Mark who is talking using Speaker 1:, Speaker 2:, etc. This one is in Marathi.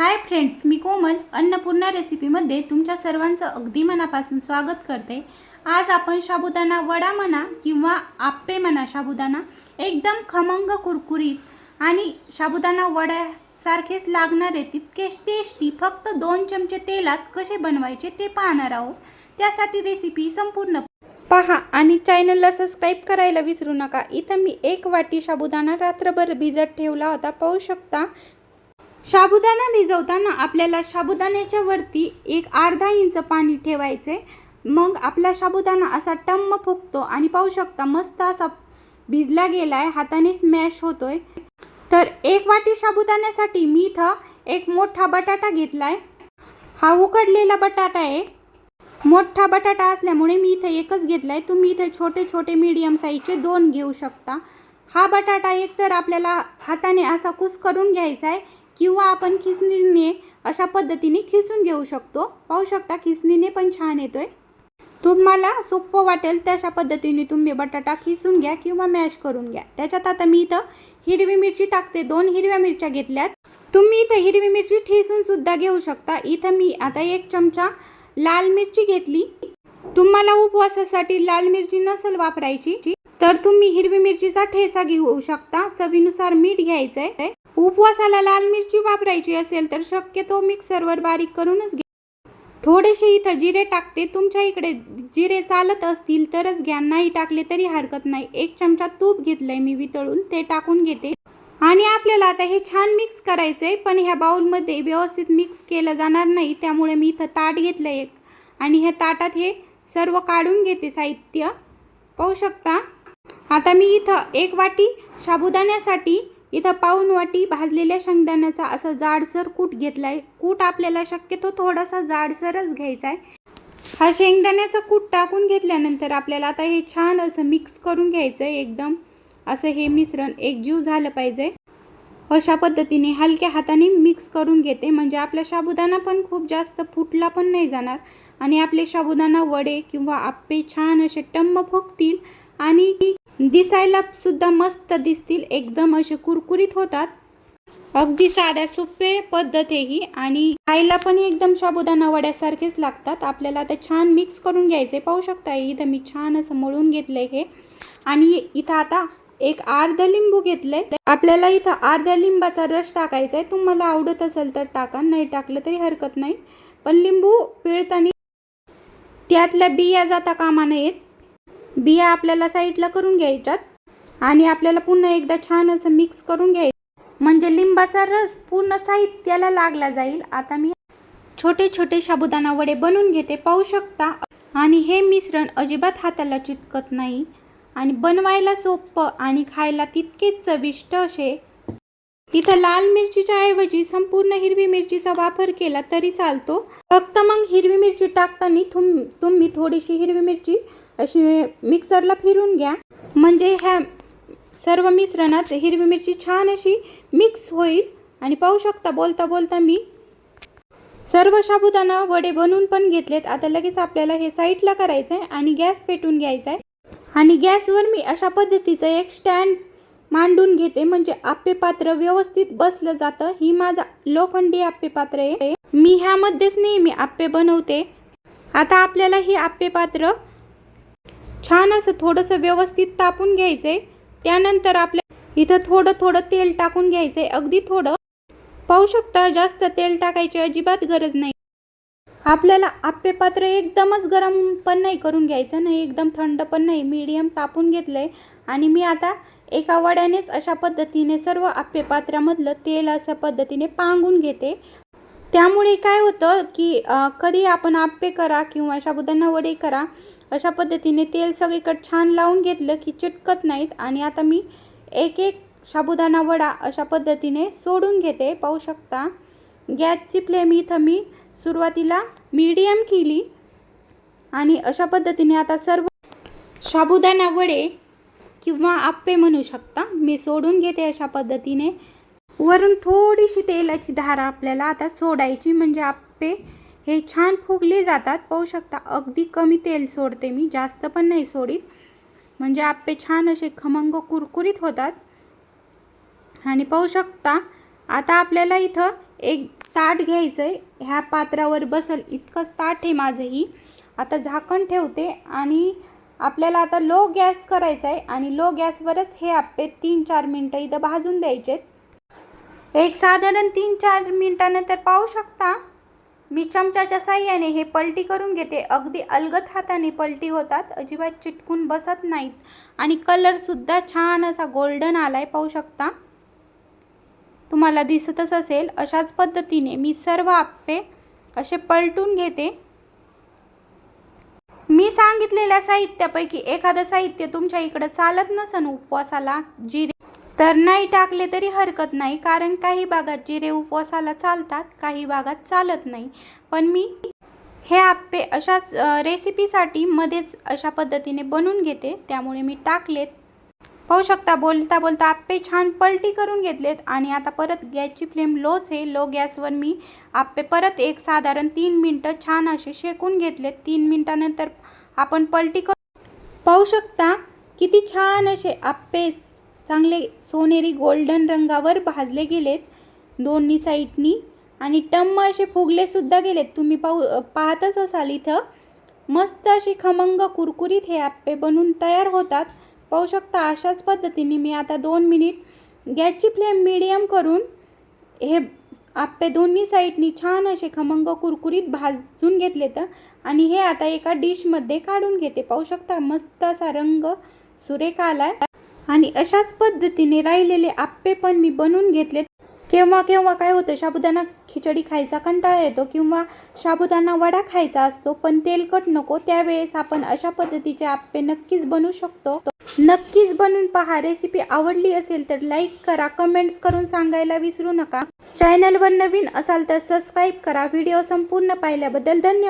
Speaker 1: हाय फ्रेंड्स मी कोमल. अन्नपूर्णा रेसिपीमध्ये तुमच्या सर्वांचं अगदी मनापासून स्वागत करते. आज आपण साबुदाणा वडा म्हणा किंवा आप्पे म्हणा साबुदाणा एकदम खमंग कुरकुरीत आणि साबुदाणा वड्यासारखेच लागणारे तितकेच टेस्टी फक्त दोन चमचे तेलात कसे बनवायचे ते पाहणार आहोत. त्यासाठी रेसिपी संपूर्ण पहा आणि चॅनलला सबस्क्राईब करायला विसरू नका. इथं मी एक वाटी साबुदाणा रात्रभर भिजत ठेवला होता. पाहू शकता साबुदाणा भिजवताना आपल्याला साबुदाण्याच्या वरती एक अर्धा इंच पाणी ठेवायचे मग आपला साबुदाणा असा टम्म फुगतो आणि पाहू शकता मस्त असा भिजला गेलाय हाताने स्मॅश होतोय. तर एक वाटी साबुदाण्यासाठी मी इथं एक मोठा बटाटा घेतलाय. हा उकडलेला बटाटा आहे. मोठा बटाटा असल्यामुळे मी इथं एकच घेतलाय. तुम्ही इथं छोटे छोटे मीडियम साईजचे दोन घेऊ शकता. हा बटाटा एकतर आपल्याला हाताने असा कुस करून घ्यायचा आहे किंवा आपण खिसणीने अशा पद्धतीने खिसून घेऊ शकतो. पाहू शकता खिसणीने पण छान येतोय. तुम्हाला सोपं वाटेल तशा पद्धतीने तुम्ही बटाटा खिसून घ्या किंवा मॅश करून घ्या. त्याच्यात आता मी इथं हिरवी मिरची टाकते. दोन हिरव्या मिरच्या घेतल्यात. तुम्ही इथं हिरवी मिरची ठेसून सुद्धा घेऊ शकता. इथं मी आता एक चमचा लाल मिरची घेतली. तुम्हाला उपवासासाठी लाल मिरची नसेल वापरायची. तर तुम्ही हिरवी मिरचीचा ठेसा घेऊ शकता. चवीनुसार मीठ घ्यायचंय. उपवासाला लाल मिरची वापरायची असेल तर शक्यतो मिक्सरवर बारीक करूनच घ्या. थोडेसे इथं जिरे टाकते. तुमच्या इकडे जिरे चालत असतील तरच घ्या. नाही टाकले तरी हरकत नाही. एक चमचा तूप घेतलंय मी वितळून. ते टाकून घेते. आणि आपल्याला आता हे छान मिक्स करायचंय पण ह्या बाउलमध्ये व्यवस्थित मिक्स केलं जाणार नाही. त्यामुळे मी इथं ताट घेतलं एक. आणि ह्या ताटात हे सर्व काढून घेते साहित्य. पाहू शकता? आता मी इथं एक वाटी साबुदाण्यासाठी इथं पाऊन वाटी भाजलेल्या शेंगदाण्याचा असं जाडसर कूट घेतलाय. कूट आपल्याला शक्यतो थोडासा जाडसरच घ्यायचा आहे हा शेंगदाण्याचा कूट टाकून घेतल्यानंतर आपल्याला आता हे छान असं मिक्स करून घ्यायचं आहे एकदम. असं हे मिश्रण एकजीव झालं पाहिजे. अशा पद्धतीने हलक्या हाताने मिक्स करून घेते. म्हणजे आपला साबुदाणा पण खूप जास्त फुटला पण नाही जाणार. आणि आपले साबुदाणा वडे किंवा आप्पे छान असे टम्म फुगतील आणि दिसायला सुद्धा मस्त दिसतील. एकदम असे कुरकुरीत होतात. अगदी साध्या सोपे पद्धत आहे ही आणि खायला पण एकदम साबुदाणा वड्यासारखेच लागतात. आपल्याला आता छान मिक्स करून घ्यायचे पाहू शकता इथं मी छान असं मळून घेतलंय हे. आणि इथं आता एक अर्ध लिंबू घेतलंय. आपल्याला इथं अर्ध्या लिंबाचा रस टाकायचा आहे. तुम्हाला आवडत असेल तर टाका. नाही टाकलं तरी हरकत नाही. पण लिंबू पिळताना त्यातल्या बिया जाता कामा नयेत. बिया आपल्याला साईडला करून घ्यायच्यात. आणि आपल्याला पुन्हा एकदा छान असं मिक्स करून घ्यायचं. म्हणजे लिंबाचा रस पूर्ण साहित्याला लागला जाईल. आता मी छोटे छोटे साबुदाणा वडे बनवून घेते. पाहू शकता. आणि हे मिश्रण अजिबात हाताला चिटकत नाही. आणि बनवायला सोपं आणि खायला तितकेच चविष्ट असे. इथं लाल मिरचीच्या ऐवजी संपूर्ण हिरवी मिरचीचा वापर केला तरी चालतो. फक्त मग हिरवी मिरची टाकताना तुम तुम्ही थोडीशी हिरवी मिरची अशी मिक्सरला फिरून घ्या. म्हणजे ह्या सर्व मिश्रणात हिरवी मिरची छान अशी मिक्स होईल आणि पाहू शकता बोलता बोलता मी सर्व साबुदाणा वडे बनवून पण घेतलेत. आता लगेच आपल्याला हे साईडला करायचं आहे आणि गॅस पेटून घ्यायचा आहे आणि गॅसवर मी अशा पद्धतीचं एक स्टँड मांडून घेते. म्हणजे आप्पे पात्र व्यवस्थित बसलं जातं. ही माझा लोखंडी आप्पे पात्र आहे. मी ह्यामध्येच नेहमी आप्पे बनवते. आता आपल्याला ही आप्पे पात्र छान असं थोडंसं व्यवस्थित तापून घ्यायचं आहे त्यानंतर आपल्या इथं थोडं थोडं तेल टाकून घ्यायचं आहे अगदी थोडं. पाहू शकता जास्त तेल टाकायची अजिबात गरज नाही. आपल्याला आप्पे पात्र एकदमच गरम पण नाही करून घ्यायचं नाही एकदम थंड पण नाही मीडियम तापून घेतलं आहे आणि मी आता एका वड्यानेच अशा पद्धतीने सर्व आप्पे पात्रामधलं तेल अशा पद्धतीने पांगून घेते. त्यामुळे काय होतं की कधी आपण आप्पे करा किंवा साबुदाणा वडे करा अशा पद्धतीने तेल सगळीकडे छान लावून घेतलं की चिटकत नाहीत. आणि आता मी एक एक साबुदाणा वडा अशा पद्धतीने सोडून घेते पाहू शकता. गॅसची फ्लेम इथं मी सुरुवातीला मीडियम केली. आणि अशा पद्धतीने आता सर्व साबुदाणा वडे किंवा आप्पे म्हणू शकता मी सोडून घेते अशा पद्धतीने. वरून थोडीशी तेलाची धारा आपल्याला आता सोडायची म्हणजे आप्पे हे छान फुगले जातात. पाहू शकता अगदी कमी तेल सोडते मी जास्त पण नाही सोडीत. म्हणजे आप्पे छान असे खमंग कुरकुरीत होतात. आणि पाहू शकता आता आपल्याला इथं एक ताट घ्यायचं आहे ह्या पात्रावर बसल इतकंच ताट आहे माझंही. आता झाकण ठेवते आणि आपल्याला आता लो गॅस करायचा आहे आणि लो गॅसवरच हे आप्पे तीन चार मिनटं इथं भाजून द्यायचे एक साधारण तीन चार मिनटानंतर पाहू शकता. मी चमच्याच्या साह्याने हे पलटी करून घेते. अगदी अलगद हाताने पलटी होतात. अजिबात चिटकून बसत नाहीत. आणि कलरसुद्धा छान असा गोल्डन आला आहे पाहू शकता. तुम्हाला दिसतच असेल अशाच पद्धतीने मी सर्व आप्पे असे पलटून घेते. मी सांगितलेल्या साहित्यापैकी एखादं साहित्य तुमच्या इकडं चालत नसन उपवासाला जिरे तर नाही टाकले तरी हरकत नाही कारण काही भागात जिरे उपवासाला चालतात काही भागात चालत नाही. पण मी हे आप्पे अशाच रेसिपीसाठी मध्येच अशा पद्धतीने बनवून घेते त्यामुळे मी टाकलेत. पाहू शकता बोलता बोलता आप्पे छान पलटी करून घेतलेत आणि आता परत गॅसची फ्लेम लोच आहे. लो गॅसवर मी आप्पे परत एक साधारण तीन मिनटं छान असे शेकून घेतलेत. तीन मिनटानंतर आपण पलटी कर. पाहू शकता किती छान असे आप्पे चांगले सोनेरी गोल्डन रंगावर भाजले गेलेत दोन्ही साईडनी आणि टम्म असे फुगलेसुद्धा गेलेत. तुम्ही पाहू पाहतच असाल इथं. मस्त अशी खमंग कुरकुरीत हे आप्पे बनवून तयार होतात. पाहू शकता अशाच पद्धतीने मी आता दोन मिनिट गॅसची फ्लेम मिडियम करून हे आप्पे दोन्ही साईडनी छान असे खमंग कुरकुरीत भाजून घेतले तर आणि हे आता एका डिशमध्ये काढून घेते. पाहू शकता मस्त असा रंग सुरेख आला आणि अशाच पद्धतीने राहिलेले आप्पे पण मी बनवून घेतलेत. केव्हा केव्हा काय होतं साबुदाणा खिचडी खायचा कंटाळा येतो किंवा साबुदाणा वडा खायचा असतो पण तेलकट नको त्यावेळेस आपण अशा पद्धतीचे आप्पे नक्कीच बनवू शकतो. नक्कीच बनवून पहा. रेसिपी आवडली असेल तर लाईक करा कमेंट्स करून सांगायला विसरू नका. चॅनलवर नवीन असाल तर सबस्क्राईब करा. व्हिडिओ संपूर्ण पाहिल्याबद्दल धन्यवाद.